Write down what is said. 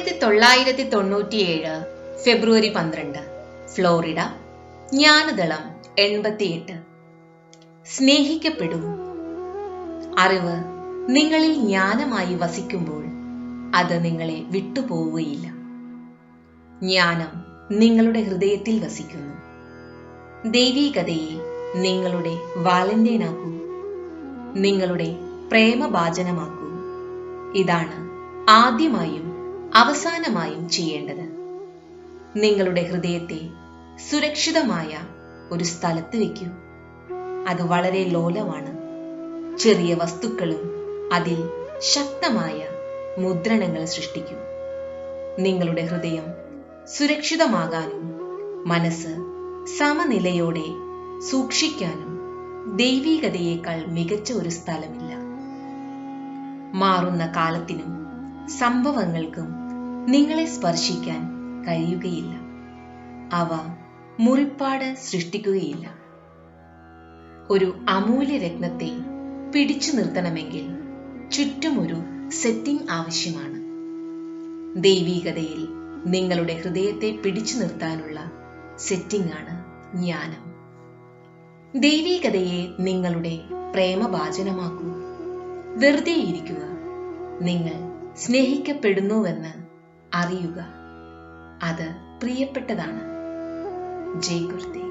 ആയിരത്തി തൊള്ളായിരത്തി തൊണ്ണൂറ്റിയേഴ് ഫെബ്രുവരി പന്ത്രണ്ട്. ഫ്ലോറിഡ ജ്ഞാനദളം എൺപത്തിയെട്ട്. സ്നേഹിക്കപ്പെടൂ. അറിവ് നിങ്ങളിൽ ജ്ഞാനമായി വസിക്കുമ്പോൾ അത് നിങ്ങളെ വിട്ടുപോവുകയില്ല. ജ്ഞാനം നിങ്ങളുടെ ഹൃദയത്തിൽ വസിക്കുന്നു. ദൈവീകതയെ നിങ്ങളുടെ വാലന്റൈനാക്കൂ. നിങ്ങളുടെ പ്രേമഭാചനമാക്കൂ ഇതാണ് ആദ്യമായും അവസാനമായും ചെയ്യേണ്ടത്. നിങ്ങളുടെ ഹൃദയത്തെ സുരക്ഷിതമായ ഒരു സ്ഥലത്ത് വയ്ക്കൂ അത് വളരെ ലോലമാണ്. ചെറിയ വസ്തുക്കളും അതിൽ ശക്തമായ മുദ്രണങ്ങൾ സൃഷ്ടിക്കും. നിങ്ങളുടെ ഹൃദയം സുരക്ഷിതമാകാനും മനസ്സ് സമനിലയോടെ സൂക്ഷിക്കാനും ദൈവീകതയേക്കാൾ മികച്ച ഒരു സ്ഥലമില്ല. മാറുന്ന കാലത്തിനും സംഭവങ്ങൾക്കും നിങ്ങളെ സ്പർശിക്കാൻ കഴിയുകയില്ല. അവ മുറിപ്പാട് സൃഷ്ടിക്കുകയില്ല. ഒരു അമൂല്യ രത്നത്തെ പിടിച്ചു നിർത്തണമെങ്കിൽ ചുറ്റുമൊരു സെറ്റിംഗ് ആവശ്യമാണ്. ദൈവീകതയിൽ നിങ്ങളുടെ ഹൃദയത്തെ പിടിച്ചു നിർത്താനുള്ള സെറ്റിംഗ് ആണ് ജ്ഞാനം. ദൈവീകതയെ നിങ്ങളുടെ പ്രേമഭാചനമാക്കൂ വെറുതെ ഇരിക്കുക നിങ്ങൾ സ്നേഹിക്കപ്പെടുന്നുവെന്ന് അറിയുക. അത് പ്രിയപ്പെട്ടതാണ്. ജയ് ഗുരുദേവ്.